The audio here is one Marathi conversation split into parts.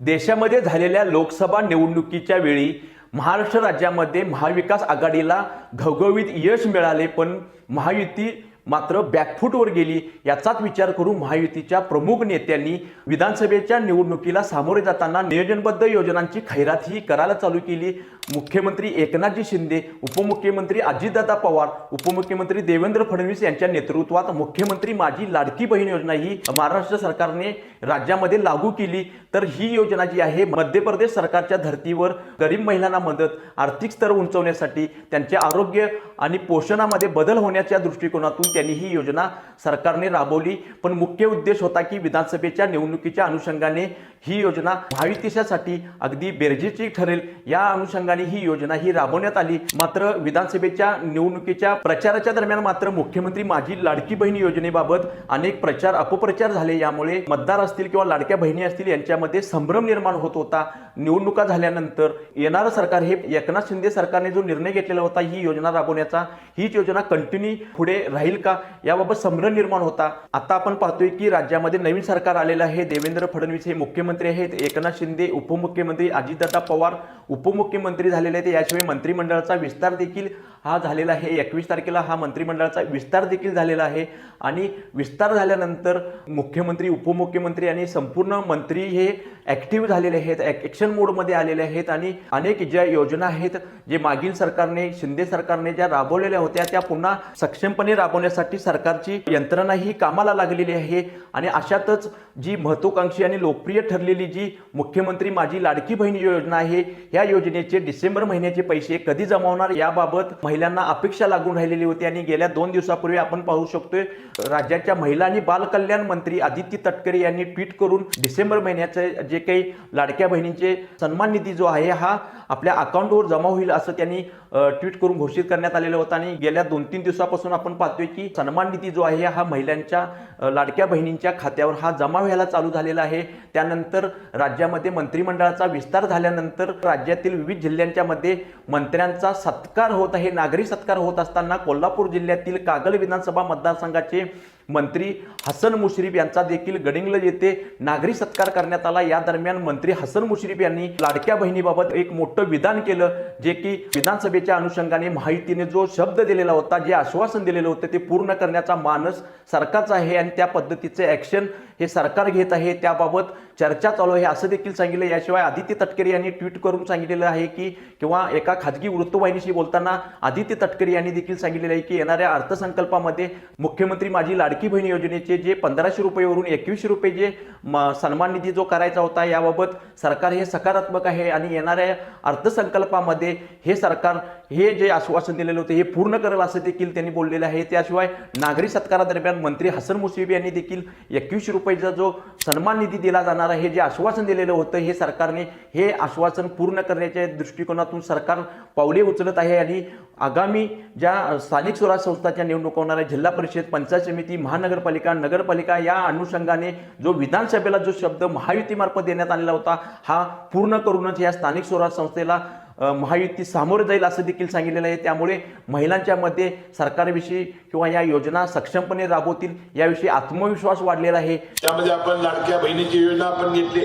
देशामध्ये झालेल्या लोकसभा निवडणुकीच्या वेळी महाराष्ट्र राज्यामध्ये महाविकास आघाडीला घवघवीत यश मिळाले पण महायुती मात्र बॅकफूटवर गेली. याचाच विचार करून महायुतीच्या प्रमुख नेत्यांनी विधानसभेच्या निवडणुकीला सामोरे जाताना नियोजनबद्ध योजनांची खैरात ही करायला चालू केली. मुख्यमंत्री एकनाथजी शिंदे उपमुख्यमंत्री अजितदादा पवार उपमुख्यमंत्री देवेंद्र फडणवीस यांच्या नेतृत्वात मुख्यमंत्री माझी लाडकी बहीण योजना ही महाराष्ट्र सरकारने राज्यामध्ये लागू केली. तर ही योजना जी आहे मध्य प्रदेश सरकारच्या धर्तीवर गरीब महिलांना मदत आर्थिक स्तर उंचवण्यासाठी त्यांचे आरोग्य आणि पोषणामध्ये बदल होण्याच्या दृष्टिकोनातून त्यांनी ही योजना सरकारने राबवली. पण मुख्य उद्देश होता की विधानसभेच्या निवडणुकीच्या अनुषंगाने ही योजना महायुतीसाठी अगदी बेरजेची ठरेल. या अनुषंगाने ही योजना ही राबवण्यात आली. मात्र विधानसभेच्या निवडणुकीच्या प्रचाराच्या दरम्यान मात्र मुख्यमंत्री माझी लाडकी बहीण योजनेबाबत अनेक प्रचार अपप्रचार झाले. यामुळे मतदार असतील किंवा लाडक्या बहिणी असतील यांच्यामध्ये संभ्रम निर्माण होत होता. निवडणुका झाल्यानंतर येणारं सरकार हे एकनाथ शिंदे सरकारने जो निर्णय घेतलेला होता ही योजना राबवण्याचा हीच योजना कंटिन्यू पुढे राहील का? याबाबत संभ्रम निर्माण होता. आता आपण पाहतोय की राज्यामध्ये नवीन सरकार आलेलं आहे. देवेंद्र फडणवीस हे मुख्यमंत्री आहेत एकनाथ शिंदे उपमुख्यमंत्री अजितदादा पवार उपमुख्यमंत्री झालेले आहेत. याशिवाय मंत्रिमंडळाचा विस्तार देखील हा झालेला आहे. एकवीस तारखेला हा मंत्रिमंडळाचा विस्तार देखील झालेला आहे. आणि विस्तार झाल्यानंतर मुख्यमंत्री उपमुख्यमंत्री आणि संपूर्ण मंत्री हे ॲक्टिव्ह झालेले आहेत. ॲक्शन मोडमध्ये आलेले आहेत. आणि अनेक ज्या योजना आहेत जे मागील सरकारने शिंदे सरकारने ज्या राबवलेल्या होत्या त्या पुन्हा सक्षमपणे राबवण्यासाठी सरकारची यंत्रणा ही कामाला लागलेली आहे. आणि अशातच जी महत्वाकांक्षी आणि लोकप्रिय ठरलेली जी मुख्यमंत्री माझी लाडकी बहीण योजना आहे या योजनेचे डिसेंबर महिन्याचे पैसे कधी जमा होणार याबाबत महिलांना अपेक्षा लागून राहिलेली होती आणि गेल्या दोन दिवसापूर्वी आपण पाहू शकतोय राज्याच्या महिला आणि बालकल्याण मंत्री आदित्य तटकरे यांनी ट्विट करून डिसेंबर महिन्याचे जे काही लाडक्या बहिणींचे सन्मान निधी जो आहे हा आपल्या अकाउंटवर जमा होईल असं त्यांनी ट्विट करून घोषित करण्यात आलेलं होतं. आणि गेल्या दोन तीन दिवसापासून आपण पाहतोय की सन्मान निधी जो आहे हा महिलांच्या लाडक्या बहिणींच्या खात्यावर हा जमा व्हायला चालू झालेला आहे. त्यानंतर राज्यामध्ये मंत्रिमंडळाचा विस्तार झाल्यानंतर राज्यातील विविध जिल्ह्यांच्या मध्ये मंत्र्यांचा सत्कार होत आहे. ना नागरी सत्कार होत असताना कोल्हापूर जिल्ह्यातील कागल विधानसभा मतदारसंघाचे मंत्री हसन मुश्रीफ यांचा देखील गडिंग्लज येथे नागरी सत्कार करण्यात आला. या दरम्यान मंत्री हसन मुश्रीफ यांनी लाडक्या बहिणीबाबत एक मोठं विधान केलं जे की विधानसभेच्या अनुषंगाने माहितीने जो शब्द दिलेला होता जे आश्वासन दिलेलं होतं ते पूर्ण करण्याचा मानस सरकारचा आहे आणि त्या पद्धतीचे ॲक्शन हे सरकार घेत आहे. त्याबाबत चर्चा चालू आहे. असं देखील सांगितलं. याशिवाय आदित्य तटकरे यांनी ट्विट करून सांगितलेलं आहे की किंवा एका खाजगी वृत्तवाहिनीशी बोलताना आदित्य तटकरे यांनी देखील सांगितलेलं आहे की येणाऱ्या अर्थसंकल्पामध्ये मुख्यमंत्री माझी लाडकी बहीण योजनेचे जे पंधराशे रुपयेवरून एकवीसशे रुपये जे म- सन्मान निधी जो करायचा होता याबाबत सरकार हे सकारात्मक आहे आणि येणाऱ्या अर्थसंकल्पामध्ये हे सरकार हे जे आश्वासन दिलेलं होतं हे पूर्ण करेल असं देखील त्यांनी बोललेलं आहे. त्याशिवाय नागरी सत्कारादरम्यान मंत्री हसन मुश्रीफ यांनी देखील एकवीसशे रुपयेचा जो सन्मान निधी दिला जाणार आहे जे आश्वासन दिलेलं होतं हे सरकारने हे आश्वासन पूर्ण करण्याच्या दृष्टिकोनातून सरकार पावले उचलत आहे आणि आगामी ज्या स्थानिक स्वराज संस्थाच्या निवडणुका होणार आहे जिल्हा परिषद पंचायत समिती महानगरपालिका नगरपालिका या अनुषंगाने जो विधानसभेला जो शब्द महायुतीमार्फत देण्यात आलेला होता हा पूर्ण करूनच या स्थानिक स्वराज्य संस्थेला महायुती सामोरे जाईल असं देखील सांगितलेलं आहे. त्यामुळे महिलांच्यामध्ये सरकारविषयी किंवा या योजना सक्षमपणे राबवतील याविषयी आत्मविश्वास वाढलेला आहे. त्यामध्ये आपण लाडक्या बहिणीची योजना आपण घेतली.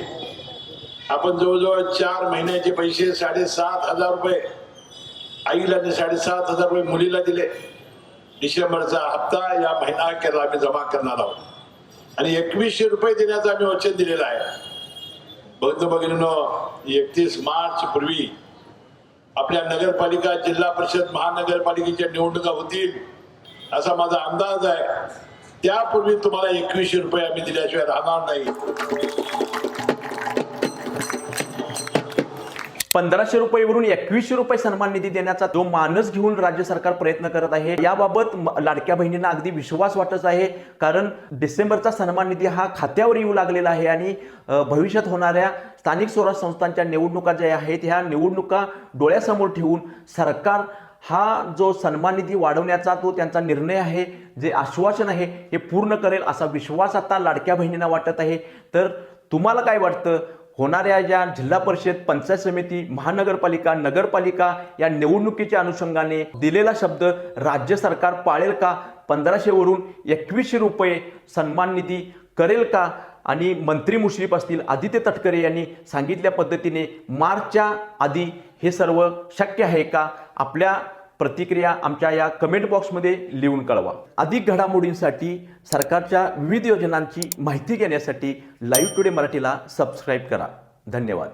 आपण जवळजवळ चार महिन्याचे पैसे साडेसात हजार रुपये आईला साडेसात हजार रुपये मुलीला दिले. डिसेंबरचा हप्ता या महिना अखेरला आम्ही जमा करणार आहोत. आणि एकवीसशे रुपये देण्याचं आम्ही वचन दिलेलं आहे. बंधू भगिनीनो एकतीस मार्च पूर्वी आपल्या नगरपालिका जिल्हा परिषद महानगरपालिकेच्या निवडणुका होतील असा माझा अंदाज आहे. त्यापूर्वी तुम्हाला एकवीसशे रुपये आम्ही दिल्याशिवाय राहणार नाही. पंधराशे रुपयेवरून एकवीसशे रुपये सन्मान निधी देण्याचा जो मानस घेऊन राज्य सरकार प्रयत्न करत आहे याबाबत म- लाडक्या बहिणींना अगदी विश्वास वाटत आहे. कारण डिसेंबरचा सन्मान निधी हा खात्यावर येऊ लागलेला आहे आणि भविष्यात होणाऱ्या स्थानिक स्वराज्य संस्थांच्या निवडणुका ज्या आहेत ह्या निवडणुका डोळ्यासमोर ठेवून सरकार हा जो सन्मान निधी वाढवण्याचा तो त्यांचा निर्णय आहे जे आश्वासन आहे हे पूर्ण करेल असा विश्वास आता लाडक्या बहिणींना वाटत आहे. तर तुम्हाला काय वाटतं? होणाऱ्या ज्या जिल्हा परिषद पंचायत समिती महानगरपालिका नगरपालिका या निवडणुकीच्या अनुषंगाने दिलेला शब्द राज्य सरकार पाळेल का? पंधराशेवरून एकवीसशे रुपये सन्मान निधी करेल का? आणि मंत्री मुश्रीफ असतील आदित्य तटकरे यांनी सांगितल्या पद्धतीने मार्चच्या आधी हे सर्व शक्य आहे का? आपल्या प्रतिक्रिया आमच्या या कमेंट बॉक्समध्ये लिहून कळवा अधिक घडामोडींसाठी सरकारच्या विविध योजनांची माहिती घेण्यासाठी लाईव्ह टुडे मराठीला सबस्क्राईब करा. धन्यवाद.